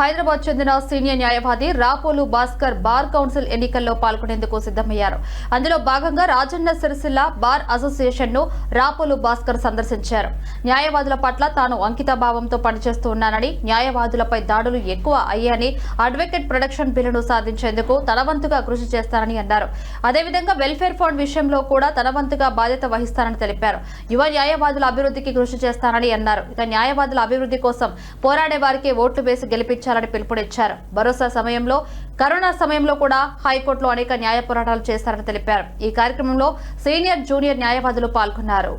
హైదరాబాద్ చెందిన సీనియర్ న్యాయవాది Rapolu Bhaskar bar council ఎన్నికల్లో పాల్గొనేందుకు సిద్ధమయ్యారు. అందులో భాగంగా రాజన్న సిరిసిల్ల బార్ అసోసియేషన్ను రాపోలు భాస్కర్ సందర్శించారు. న్యాయవాదుల పట్ల తాను అంకిత భావంతో పనిచేస్తూ ఉన్నానని న్యాయవాదులపై దాడులు ఎక్కువ అయ్యాయని అడ్వకేట్ ప్రొడక్షన్ బిల్లును సాధించేందుకు తనవంతుగా కృషి చేస్తానని అన్నారు. అదేవిధంగా వెల్ఫేర్ ఫండ్ విషయంలో కూడా తనవంతుగా బాధ్యత వహిస్తానని తెలిపారు. యువ న్యాయవాదుల అభివృద్ధికి కృషి చేస్తానని అన్నారు. ఇక న్యాయవాదుల అభివృద్ధి కోసం పోరాడే వారికి ఓట్లు వేసి గెలిపించాలని పిలుపునిచ్చారు. భరోసా సమయంలో కరోనా సమయంలో కూడా హైకోర్టులో అనేక న్యాయ పోరాటాలు చేస్తారని తెలిపారు. ఈ కార్యక్రమంలో సీనియర్ జూనియర్ న్యాయవాదులు పాల్గొన్నారు.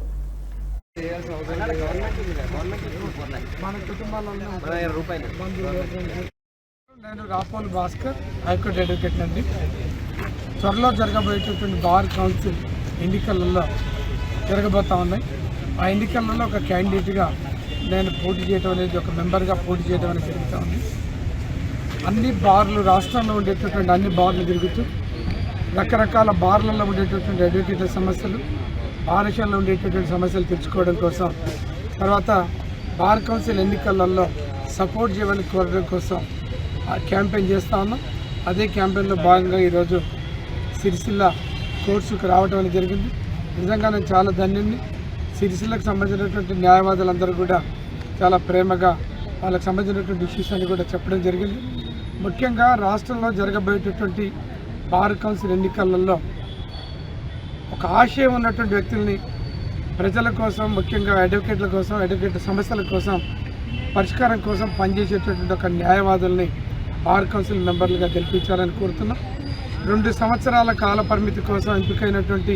నేను రాపోల్ భాస్కర్ హైకోర్టు అడ్వకేట్ అండి. త్వరలో జరగబోయేటటువంటి బార్ కౌన్సిల్ ఎన్నికలలో జరగబోతా ఉన్నాయి. ఆ ఎన్నికలలో ఒక క్యాండిడేట్గా నేను పోటీ చేయడం అనేది ఒక మెంబర్గా పోటీ చేయడం అనేది జరుగుతూ ఉంది. అన్ని బార్లు రాష్ట్రంలో ఉండేటటువంటి అన్ని బార్లు తిరుగుతూ రకరకాల బార్లలో ఉండేటటువంటి అడ్వకేట్ల సమస్యలు బారశాలలో ఉండేటటువంటి సమస్యలు తెచ్చుకోవడం కోసం తర్వాత బార్ కౌన్సిల్ ఎన్నికలలో సపోర్ట్ చేయమని కోరడం కోసం క్యాంపెయిన్ చేస్తూ ఉన్నాం. అదే క్యాంపెయిన్లో భాగంగా ఈరోజు సిరిసిల్ల కోర్సుకు రావడం అనేది జరిగింది. నిజంగా నేను చాలా ధన్యుణ్ణి. సిరిసిల్లకు సంబంధించినటువంటి న్యాయవాదులందరూ కూడా చాలా ప్రేమగా వాళ్ళకి సంబంధించినటువంటి ఇష్యూస్ అని కూడా చెప్పడం జరిగింది. ముఖ్యంగా రాష్ట్రంలో జరగబోయేటటువంటి బార్ కౌన్సిల్ ఎన్నికలలో ఒక ఆశయం ఉన్నటువంటి వ్యక్తుల్ని ప్రజల కోసం ముఖ్యంగా అడ్వకేట్ల కోసం అడ్వకేట్ సమస్యల కోసం పరిష్కారం కోసం పనిచేసేటటువంటి ఒక న్యాయవాదుల్ని బార్ కౌన్సిల్ మెంబర్లుగా గెలిపించాలని కోరుతున్నాం. రెండు సంవత్సరాల కాల పరిమితి కోసం ఎంపికైనటువంటి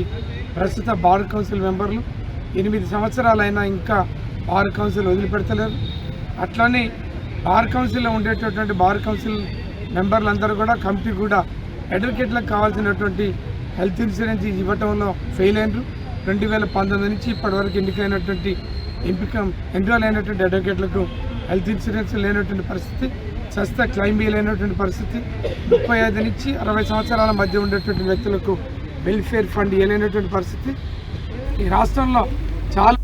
ప్రస్తుత బార్ కౌన్సిల్ మెంబర్లు ఎనిమిది సంవత్సరాలైనా ఇంకా బార్ కౌన్సిల్ వదిలిపెడతలేరు. అట్లనే బార్ కౌన్సిల్లో ఉండేటటువంటి బార్ కౌన్సిల్ మెంబర్లందరూ కూడా కమిటీ కూడా అడ్వకేట్లకు కావాల్సినటువంటి హెల్త్ ఇన్సూరెన్స్ ఇవ్వటంలో ఫెయిల్ అయినరు. రెండు వేల పంతొమ్మిది నుంచి ఇప్పటివరకు ఎన్నికైనటువంటి ఎంపిక ఎన్రోల్ అయినటువంటి అడ్వకేట్లకు హెల్త్ ఇన్సూరెన్స్ లేనటువంటి పరిస్థితి స్వస్థ క్లైమ్ లేనటువంటి పరిస్థితి. ముప్పై ఐదు నుంచి అరవై సంవత్సరాల మధ్య ఉండేటువంటి వ్యక్తులకు వెల్ఫేర్ ఫండ్ ఇవ్వలేనటువంటి పరిస్థితి. ఈ రాష్ట్రంలో చాలా